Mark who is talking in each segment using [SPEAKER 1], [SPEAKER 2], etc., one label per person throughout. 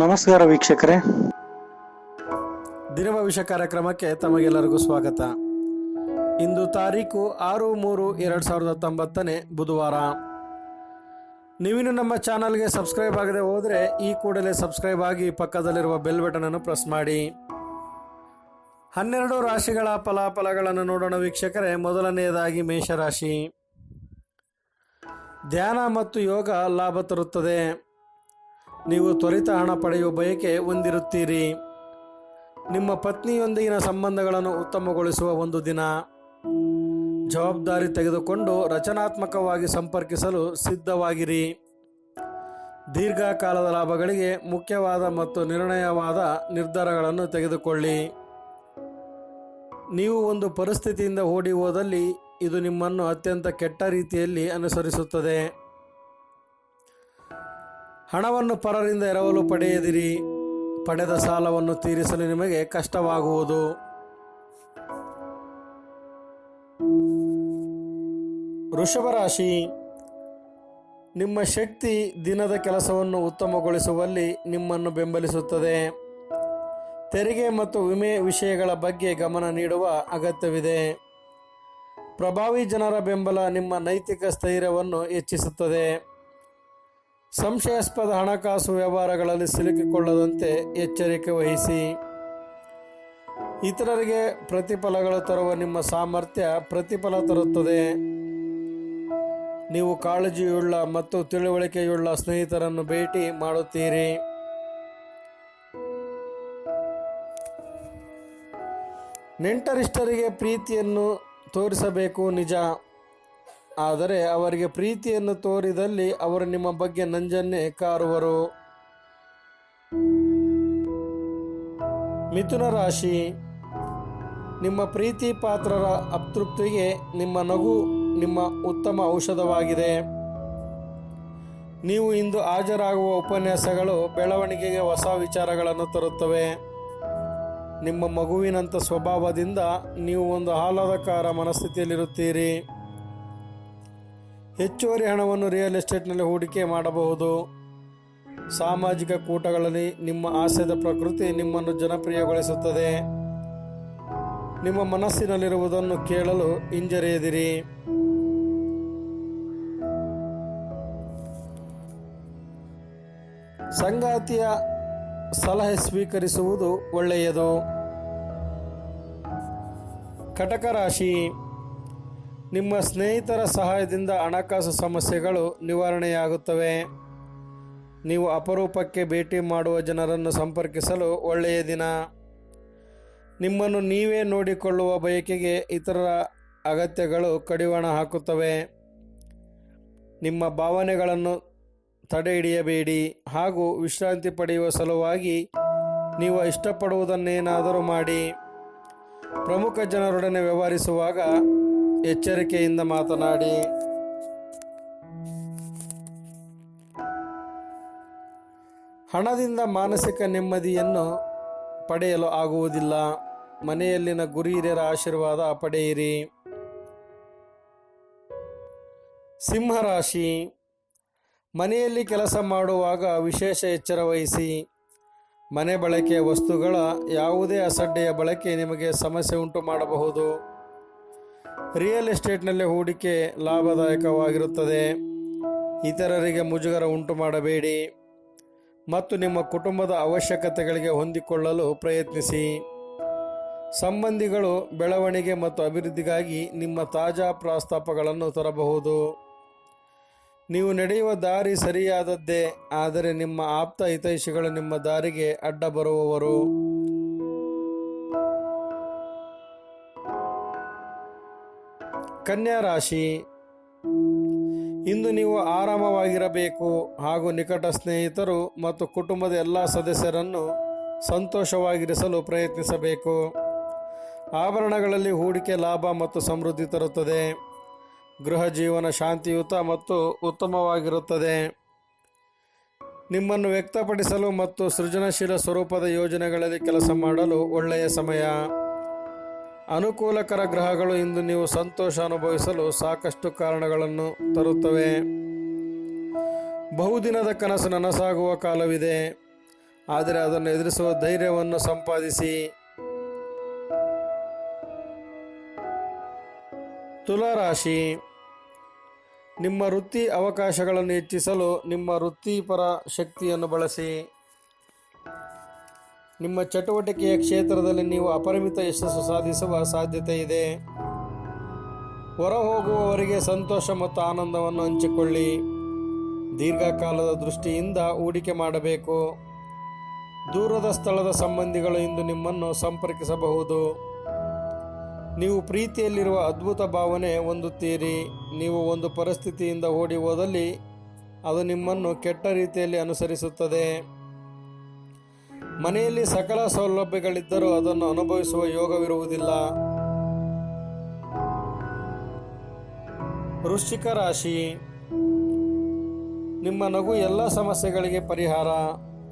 [SPEAKER 1] ನಮಸ್ಕಾರ ವೀಕ್ಷಕರೇ.
[SPEAKER 2] ದಿನ ಭವಿಷ್ಯ ಕಾರ್ಯಕ್ರಮಕ್ಕೆ ತಮಗೆಲ್ಲರಿಗೂ ಸ್ವಾಗತ. ಇಂದು ತಾರೀಕು ಆರು ಮೂರು ಎರಡು ಸಾವಿರದ ಹತ್ತೊಂಬತ್ತನೇ ಬುಧವಾರ. ನೀವಿನ್ನು ನಮ್ಮ ಚಾನಲ್ಗೆ ಸಬ್ಸ್ಕ್ರೈಬ್ ಆಗದೆ ಹೋದರೆ ಈ ಕೂಡಲೇ ಸಬ್ಸ್ಕ್ರೈಬ್ ಆಗಿ ಪಕ್ಕದಲ್ಲಿರುವ ಬೆಲ್ ಬಟನ್ ಅನ್ನು ಪ್ರೆಸ್ ಮಾಡಿ. ಹನ್ನೆರಡು ರಾಶಿಗಳ ಫಲಾಫಲಗಳನ್ನು ನೋಡೋಣ ವೀಕ್ಷಕರೇ. ಮೊದಲನೆಯದಾಗಿ ಮೇಷರಾಶಿ. ಧ್ಯಾನ ಮತ್ತು ಯೋಗ ಲಾಭ ತರುತ್ತದೆ. ನೀವು ತ್ವರಿತ ಹಣ ಪಡೆಯುವ ಬಯಕೆ ಹೊಂದಿರುತ್ತೀರಿ. ನಿಮ್ಮ ಪತ್ನಿಯೊಂದಿಗಿನ ಸಂಬಂಧಗಳನ್ನು ಉತ್ತಮಗೊಳಿಸುವ ಒಂದು ದಿನ. ಜವಾಬ್ದಾರಿ ತೆಗೆದುಕೊಂಡು ರಚನಾತ್ಮಕವಾಗಿ ಸಂಪರ್ಕಿಸಲು ಸಿದ್ಧವಾಗಿರಿ. ದೀರ್ಘಕಾಲದ ಲಾಭಗಳಿಗೆ ಮುಖ್ಯವಾದ ಮತ್ತು ನಿರ್ಣಯವಾದ ನಿರ್ಧಾರಗಳನ್ನು ತೆಗೆದುಕೊಳ್ಳಿ. ನೀವು ಒಂದು ಪರಿಸ್ಥಿತಿಯಿಂದ ಓಡಿ ಹೋದಲ್ಲಿ ಇದು ನಿಮ್ಮನ್ನು ಅತ್ಯಂತ ಕೆಟ್ಟ ರೀತಿಯಲ್ಲಿ ಅನುಸರಿಸುತ್ತದೆ. ಹಣವನ್ನು ಪರರಿಂದ ಎರವಲು ಪಡೆಯದಿರಿ. ಪಡೆದ ಸಾಲವನ್ನು ತೀರಿಸಲು ನಿಮಗೆ ಕಷ್ಟವಾಗುವುದು. ವೃಷಭ ರಾಶಿ, ನಿಮ್ಮ ಶಕ್ತಿ ದಿನದ ಕೆಲಸವನ್ನು ಉತ್ತಮಗೊಳಿಸುವಲ್ಲಿ ನಿಮ್ಮನ್ನು ಬೆಂಬಲಿಸುತ್ತದೆ. ತೆರಿಗೆ ಮತ್ತು ವಿಮೆ ವಿಷಯಗಳ ಬಗ್ಗೆ ಗಮನ ನೀಡುವ ಅಗತ್ಯವಿದೆ. ಪ್ರಭಾವಿ ಜನರ ಬೆಂಬಲ ನಿಮ್ಮ ನೈತಿಕ ಸ್ಥೈರ್ಯವನ್ನು ಹೆಚ್ಚಿಸುತ್ತದೆ. ಸಂಶಯಾಸ್ಪದ ಹಣಕಾಸು ವ್ಯವಹಾರಗಳಲ್ಲಿ ಸಿಲುಕಿಕೊಳ್ಳದಂತೆ ಎಚ್ಚರಿಕೆ ವಹಿಸಿ. ಇತರರಿಗೆ ಪ್ರತಿಫಲಗಳು ತರುವ ನಿಮ್ಮ ಸಾಮರ್ಥ್ಯ ಪ್ರತಿಫಲ ತರುತ್ತದೆ. ನೀವು ಕಾಳಜಿಯುಳ್ಳ ಮತ್ತು ತಿಳುವಳಿಕೆಯುಳ್ಳ ಸ್ನೇಹಿತರನ್ನು ಭೇಟಿ ಮಾಡುತ್ತೀರಿ. ನೆಂಟರಿಷ್ಟರಿಗೆ ಪ್ರೀತಿಯನ್ನು ತೋರಿಸಬೇಕು ನಿಜ. ಆದರೆ ಅವರಿಗೆ ಪ್ರೀತಿಯನ್ನು ತೋರಿದಲ್ಲಿ ಅವರು ನಿಮ್ಮ ಬಗ್ಗೆ ನಂಜನ್ನೇ ಕಾರುವರು. ಮಿಥುನ ರಾಶಿ, ನಿಮ್ಮ ಪ್ರೀತಿ ಪಾತ್ರರ ಅತೃಪ್ತಿಗೆ ನಿಮ್ಮ ನಗು ನಿಮ್ಮ ಉತ್ತಮ ಔಷಧವಾಗಿದೆ. ನೀವು ಇಂದು ಹಾಜರಾಗುವ ಉಪನ್ಯಾಸಗಳು ಬೆಳವಣಿಗೆಗೆ ಹೊಸ ವಿಚಾರಗಳನ್ನು ತರುತ್ತವೆ. ನಿಮ್ಮ ಮಗುವಿನಂಥ ಸ್ವಭಾವದಿಂದ ನೀವು ಒಂದು ಆಹ್ಲಾದಕರ ಮನಸ್ಥಿತಿಯಲ್ಲಿರುತ್ತೀರಿ. ಹೆಚ್ಚುವರಿ ಹಣವನ್ನು ರಿಯಲ್ ಎಸ್ಟೇಟ್ನಲ್ಲಿ ಹೂಡಿಕೆ ಮಾಡಬಹುದು. ಸಾಮಾಜಿಕ ಕೂಟಗಳಲ್ಲಿ ನಿಮ್ಮ ಹಾಸ್ಯದ ಪ್ರಕೃತಿ ನಿಮ್ಮನ್ನು ಜನಪ್ರಿಯಗೊಳಿಸುತ್ತದೆ. ನಿಮ್ಮ ಮನಸ್ಸಿನಲ್ಲಿರುವುದನ್ನು ಕೇಳಲು ಹಿಂಜರಿಯದಿರಿ ಸಂಗಾತಿಯ ಸಲಹೆ ಸ್ವೀಕರಿಸುವುದು ಒಳ್ಳೆಯದು. ಕಟಕ ರಾಶಿ. ನಿಮ್ಮ ಸ್ನೇಹಿತರ ಸಹಾಯದಿಂದ ಹಣಕಾಸು ಸಮಸ್ಯೆಗಳು ನಿವಾರಣೆಯಾಗುತ್ತವೆ. ನೀವು ಅಪರೂಪಕ್ಕೆ ಭೇಟಿ ಮಾಡುವ ಜನರನ್ನು ಸಂಪರ್ಕಿಸಲು ಒಳ್ಳೆಯ ದಿನ. ನಿಮ್ಮನ್ನು ನೀವೇ ನೋಡಿಕೊಳ್ಳುವ ಬಯಕೆಗೆ ಇತರರ ಅಗತ್ಯಗಳು ಕಡಿವಾಣ ಹಾಕುತ್ತವೆ. ನಿಮ್ಮ ಭಾವನೆಗಳನ್ನು ತಡೆ ಹಿಡಿಯಬೇಡಿ ಹಾಗೂ ವಿಶ್ರಾಂತಿ ಪಡೆಯುವ ಸಲುವಾಗಿ ನೀವು ಇಷ್ಟಪಡುವುದನ್ನೇನಾದರೂ ಮಾಡಿ. ಪ್ರಮುಖ ಜನರೊಡನೆ ವ್ಯವಹರಿಸುವಾಗ ಎಚ್ಚರಿಕೆಯಿಂದ ಮಾತನಾಡಿ. ಹಣದಿಂದ ಮಾನಸಿಕ ನೆಮ್ಮದಿಯನ್ನು ಪಡೆಯಲು ಆಗುವುದಿಲ್ಲ. ಮನೆಯಲ್ಲಿನ ಗುರಿ ಹಿರಿಯರ ಆಶೀರ್ವಾದ ಪಡೆಯಿರಿ. ಸಿಂಹರಾಶಿ, ಮನೆಯಲ್ಲಿ ಕೆಲಸ ಮಾಡುವಾಗ ವಿಶೇಷ ಎಚ್ಚರ ವಹಿಸಿ. ಮನೆ ಬಳಕೆಯ ವಸ್ತುಗಳ ಯಾವುದೇ ಅಸಡ್ಡೆಯ ಬಳಕೆ ನಿಮಗೆ ಸಮಸ್ಯೆ ಉಂಟು ಮಾಡಬಹುದು. ರಿಯಲ್ ಎಸ್ಟೇಟ್ನಲ್ಲಿ ಹೂಡಿಕೆ ಲಾಭದಾಯಕವಾಗಿರುತ್ತದೆ. ಇತರರಿಗೆ ಮುಜುಗರ ಉಂಟು ಮಾಡಬೇಡಿ. ಮತ್ತು ನಿಮ್ಮ ಕುಟುಂಬದ ಅವಶ್ಯಕತೆಗಳಿಗೆ ಹೊಂದಿಕೊಳ್ಳಲು ಪ್ರಯತ್ನಿಸಿ. ಸಂಬಂಧಿಗಳು ಬೆಳವಣಿಗೆ ಮತ್ತು ಅಭಿವೃದ್ಧಿಗಾಗಿ ನಿಮ್ಮ ತಾಜಾ ಪ್ರಸ್ತಾಪಗಳನ್ನು ತರಬಹುದು. ನೀವು ನಡೆಯುವ ದಾರಿ ಸರಿಯಾದದ್ದೇ, ಆದರೆ ನಿಮ್ಮ ಆಪ್ತ ಹಿತೈಷಿಗಳು ನಿಮ್ಮ ದಾರಿಗೆ ಅಡ್ಡ ಬರುವವರು. ಕನ್ಯಾ ರಾಶಿ. ಇಂದು ನೀವು ಆರಾಮವಾಗಿರಬೇಕು ಹಾಗೂ ನಿಕಟ ಸ್ನೇಹಿತರು ಮತ್ತು ಕುಟುಂಬದ ಎಲ್ಲ ಸದಸ್ಯರನ್ನು ಸಂತೋಷವಾಗಿರಿಸಲು ಪ್ರಯತ್ನಿಸಬೇಕು. ಆಭರಣಗಳಲ್ಲಿ ಹೂಡಿಕೆ ಲಾಭ ಮತ್ತು ಸಮೃದ್ಧಿ ತರುತ್ತದೆ. ಗೃಹ ಜೀವನ ಶಾಂತಿಯುತ ಮತ್ತು ಉತ್ತಮವಾಗಿರುತ್ತದೆ. ನಿಮ್ಮನ್ನು ವ್ಯಕ್ತಪಡಿಸಲು ಮತ್ತು ಸೃಜನಶೀಲ ಸ್ವರೂಪದ ಯೋಜನೆಗಳಲ್ಲಿ ಕೆಲಸ ಮಾಡಲು ಒಳ್ಳೆಯ ಸಮಯ. ಅನುಕೂಲಕರ ಗ್ರಹಗಳು ಇಂದು ನೀವು ಸಂತೋಷ ಅನುಭವಿಸಲು ಸಾಕಷ್ಟು ಕಾರಣಗಳನ್ನು ತರುತ್ತವೆ. ಬಹುದಿನದ ಕನಸು ನನಸಾಗುವ ಕಾಲವಿದೆ. ಆದರೆ ಅದನ್ನು ಎದುರಿಸುವ ಧೈರ್ಯವನ್ನು ಸಂಪಾದಿಸಿ. ತುಲಾರಾಶಿ. ನಿಮ್ಮ ವೃತ್ತಿ ಅವಕಾಶಗಳನ್ನು ಹೆಚ್ಚಿಸಲು ನಿಮ್ಮ ವೃತ್ತಿಪರ ಶಕ್ತಿಯನ್ನು ಬಳಸಿ. ನಿಮ್ಮ ಚಟುವಟಿಕೆಯ ಕ್ಷೇತ್ರದಲ್ಲಿ ನೀವು ಅಪರಿಮಿತ ಯಶಸ್ಸು ಸಾಧಿಸುವ ಸಾಧ್ಯತೆ ಇದೆ. ಹೊರ ಹೋಗುವವರಿಗೆ ಸಂತೋಷ ಮತ್ತು ಆನಂದವನ್ನು ಹಂಚಿಕೊಳ್ಳಿ. ದೀರ್ಘಕಾಲದ ದೃಷ್ಟಿಯಿಂದ ಹೂಡಿಕೆ ಮಾಡಬೇಕು. ದೂರದ ಸ್ಥಳದ ಸಂಬಂಧಿಗಳು ಇಂದು ನಿಮ್ಮನ್ನು ಸಂಪರ್ಕಿಸಬಹುದು. ನೀವು ಪ್ರೀತಿಯಲ್ಲಿರುವ ಅದ್ಭುತ ಭಾವನೆ ಹೊಂದುತ್ತೀರಿ. ನೀವು ಒಂದು ಪರಿಸ್ಥಿತಿಯಿಂದ ಓಡಿ ಹೋದಲ್ಲಿ ಅದು ನಿಮ್ಮನ್ನು ಕೆಟ್ಟ ರೀತಿಯಲ್ಲಿ ಅನುಸರಿಸುತ್ತದೆ. ಮನೆಯಲ್ಲಿ ಸಕಲ ಸೌಲಭ್ಯಗಳಿದ್ದರೂ ಅದನ್ನು ಅನುಭವಿಸುವ ಯೋಗವಿರುವುದಿಲ್ಲ. ವೃಶ್ಚಿಕ ರಾಶಿ, ನಿಮ್ಮ ನಗು ಎಲ್ಲ ಸಮಸ್ಯೆಗಳಿಗೆ ಪರಿಹಾರ.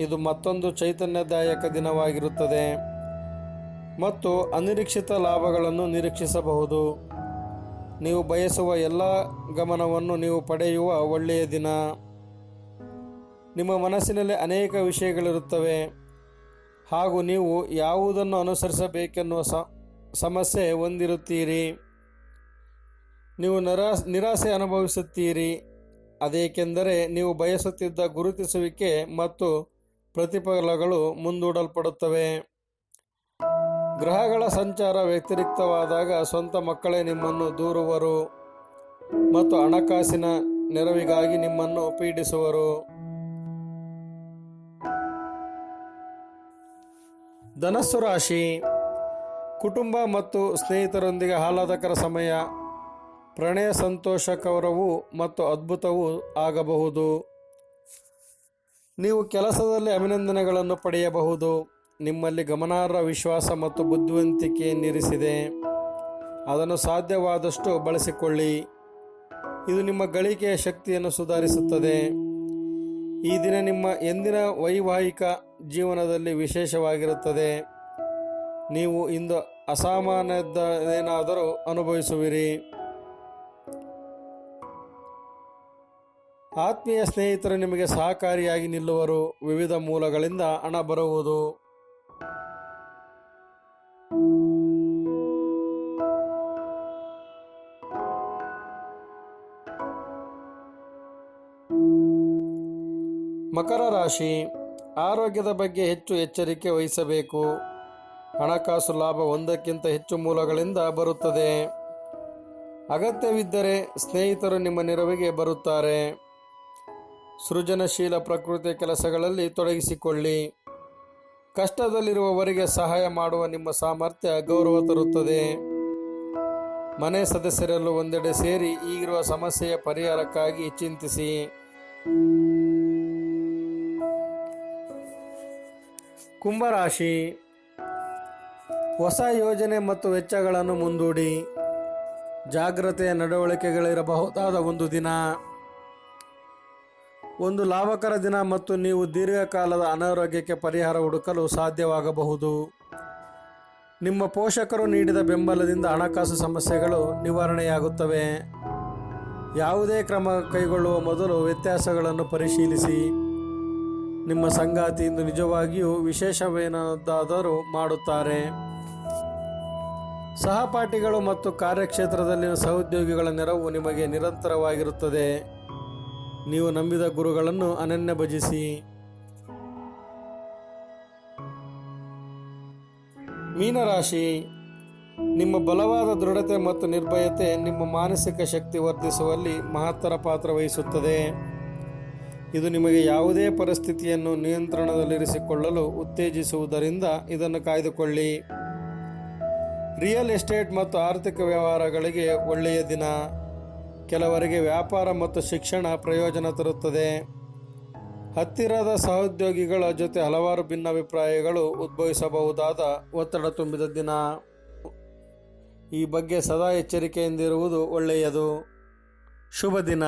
[SPEAKER 2] ಇದು ಮತ್ತೊಂದು ಚೈತನ್ಯದಾಯಕ ದಿನವಾಗಿರುತ್ತದೆ. ಮತ್ತು ಅನಿರೀಕ್ಷಿತ ಲಾಭಗಳನ್ನು ನಿರೀಕ್ಷಿಸಬಹುದು. ನೀವು ಬಯಸುವ ಎಲ್ಲ ಗಮನವನ್ನು ನೀವು ಪಡೆಯುವ ಒಳ್ಳೆಯ ದಿನ. ನಿಮ್ಮ ಮನಸ್ಸಿನಲ್ಲಿ ಅನೇಕ ವಿಷಯಗಳಿರುತ್ತವೆ. ಹಾಗೂ ನೀವು ಯಾವುದನ್ನು ಅನುಸರಿಸಬೇಕೆನ್ನುವ ಸಮಸ್ಯೆ ಹೊಂದಿರುತ್ತೀರಿ. ನೀವು ನಿರಾಸ್ ನಿರಾಸೆ ಅನುಭವಿಸುತ್ತೀರಿ. ಅದೇಕೆಂದರೆ ನೀವು ಬಯಸುತ್ತಿದ್ದ ಗುರುತಿಸುವಿಕೆ ಮತ್ತು ಪ್ರತಿಫಲಗಳು ಮುಂದೂಡಲ್ಪಡುತ್ತವೆ. ಗ್ರಹಗಳ ಸಂಚಾರ ವ್ಯತಿರಿಕ್ತವಾದಾಗ ಸ್ವಂತ ಮಕ್ಕಳೇ ನಿಮ್ಮನ್ನು ದೂರುವರು ಮತ್ತು ಹಣಕಾಸಿನ ನೆರವಿಗಾಗಿ ನಿಮ್ಮನ್ನು ಪೀಡಿಸುವರು. ಧನಸ್ಸು ರಾಶಿ, ಕುಟುಂಬ ಮತ್ತು ಸ್ನೇಹಿತರೊಂದಿಗೆ ಆಹ್ಲಾದಕರ ಸಮಯ, ಪ್ರಣಯ ಸಂತೋಷಕರವು ಮತ್ತು ಅದ್ಭುತವೂ ಆಗಬಹುದು. ನೀವು ಕೆಲಸದಲ್ಲಿ ಅಭಿನಂದನೆಗಳನ್ನು ಪಡೆಯಬಹುದು. ನಿಮ್ಮಲ್ಲಿ ಗಮನಾರ್ಹ ವಿಶ್ವಾಸ ಮತ್ತು ಬುದ್ಧಿವಂತಿಕೆ ನಿರಿಸಿದೆ. ಅದನ್ನು ಸಾಧ್ಯವಾದಷ್ಟು ಬಳಸಿಕೊಳ್ಳಿ. ಇದು ನಿಮ್ಮ ಗಳಿಕೆಯ ಶಕ್ತಿಯನ್ನು ಸುಧಾರಿಸುತ್ತದೆ. ಈ ದಿನ ನಿಮ್ಮ ಎಂದಿನ ವೈವಾಹಿಕ ಜೀವನದಲ್ಲಿ ವಿಶೇಷವಾಗಿರುತ್ತದೆ. ನೀವು ಇಂದು ಅಸಾಮಾನ್ಯದೇನಾದರೂ ಅನುಭವಿಸುವಿರಿ. ಆತ್ಮೀಯ ಸ್ನೇಹಿತರು ನಿಮಗೆ ಸಹಕಾರಿಯಾಗಿ ನಿಲ್ಲುವರು. ವಿವಿಧ ಮೂಲಗಳಿಂದ ಹಣ ಬರುವುದು. ಮಕರ ರಾಶಿ, ಆರೋಗ್ಯದ ಬಗ್ಗೆ ಹೆಚ್ಚು ಎಚ್ಚರಿಕೆ ವಹಿಸಬೇಕು. ಹಣಕಾಸು ಲಾಭ ಒಂದಕ್ಕಿಂತ ಹೆಚ್ಚು ಮೂಲಗಳಿಂದ ಬರುತ್ತದೆ. ಅಗತ್ಯವಿದ್ದರೆ ಸ್ನೇಹಿತರು ನಿಮ್ಮ ನೆರವಿಗೆ ಬರುತ್ತಾರೆ. ಸೃಜನಶೀಲ ಪ್ರಕೃತಿಯ ಕೆಲಸಗಳಲ್ಲಿ ತೊಡಗಿಸಿಕೊಳ್ಳಿ. ಕಷ್ಟದಲ್ಲಿರುವವರಿಗೆ ಸಹಾಯ ಮಾಡುವ ನಿಮ್ಮ ಸಾಮರ್ಥ್ಯ ಗೌರವ ತರುತ್ತದೆ. ಮನೆ ಸದಸ್ಯರೆಲ್ಲೂ ಒಂದೆಡೆ ಸೇರಿ ಈಗಿರುವ ಸಮಸ್ಯೆಯ ಪರಿಹಾರಕ್ಕಾಗಿ ಚಿಂತಿಸಿ. ಕುಂಭರಾಶಿ, ಹೊಸ ಯೋಜನೆ ಮತ್ತು ವೆಚ್ಚಗಳನ್ನು ಮುಂದೂಡಿ, ಜಾಗ್ರತೆಯ ನಡವಳಿಕೆಗಳಿರಬಹುದಾದ ಒಂದು ದಿನ. ಒಂದು ಲಾಭಕರ ದಿನ ಮತ್ತು ನೀವು ದೀರ್ಘಕಾಲದ ಅನಾರೋಗ್ಯಕ್ಕೆ ಪರಿಹಾರ ಹುಡುಕಲು ಸಾಧ್ಯವಾಗಬಹುದು. ನಿಮ್ಮ ಪೋಷಕರು ನೀಡಿದ ಬೆಂಬಲದಿಂದ ಹಣಕಾಸು ಸಮಸ್ಯೆಗಳು ನಿವಾರಣೆಯಾಗುತ್ತವೆ. ಯಾವುದೇ ಕ್ರಮ ಕೈಗೊಳ್ಳುವ ಮೊದಲು ವ್ಯತ್ಯಾಸಗಳನ್ನು ಪರಿಶೀಲಿಸಿ. ನಿಮ್ಮ ಸಂಗಾತಿ ಇಂದು ನಿಜವಾಗಿಯೂ ವಿಶೇಷವೇನಾದರೂ ಮಾಡುತ್ತಾರೆ. ಸಹಪಾಠಿಗಳು ಮತ್ತು ಕಾರ್ಯಕ್ಷೇತ್ರದಲ್ಲಿನ ಸಹೋದ್ಯೋಗಿಗಳ ನೆರವು ನಿಮಗೆ ನಿರಂತರವಾಗಿರುತ್ತದೆ. ನೀವು ನಂಬಿದ ಗುರುಗಳನ್ನು ಅನನ್ಯ ಭಜಿಸಿ. ಮೀನರಾಶಿ, ನಿಮ್ಮ ಬಲವಾದ ದೃಢತೆ ಮತ್ತು ನಿರ್ಭಯತೆ ನಿಮ್ಮ ಮಾನಸಿಕ ಶಕ್ತಿ ವರ್ಧಿಸುವಲ್ಲಿ ಮಹತ್ತರ ಪಾತ್ರ ವಹಿಸುತ್ತದೆ. ಇದು ನಿಮಗೆ ಯಾವುದೇ ಪರಿಸ್ಥಿತಿಯನ್ನು ನಿಯಂತ್ರಣದಲ್ಲಿರಿಸಿಕೊಳ್ಳಲು ಉತ್ತೇಜಿಸುವುದರಿಂದ ಇದನ್ನು ಕಾಯ್ದುಕೊಳ್ಳಿ. ರಿಯಲ್ ಎಸ್ಟೇಟ್ ಮತ್ತು ಆರ್ಥಿಕ ವ್ಯವಹಾರಗಳಿಗೆ ಒಳ್ಳೆಯ ದಿನ. ಕೆಲವರಿಗೆ ವ್ಯಾಪಾರ ಮತ್ತು ಶಿಕ್ಷಣ ಪ್ರಯೋಜನ ತರುತ್ತದೆ. ಹತ್ತಿರದ ಸಹೋದ್ಯೋಗಿಗಳ ಜೊತೆ ಹಲವಾರು ಭಿನ್ನಾಭಿಪ್ರಾಯಗಳು ಉದ್ಭವಿಸಬಹುದಾದ ಒತ್ತಡ ತುಂಬಿದ ದಿನ. ಈ ಬಗ್ಗೆ ಸದಾ ಎಚ್ಚರಿಕೆಯಿಂದಿರುವುದು ಒಳ್ಳೆಯದು. ಶುಭ ದಿನ.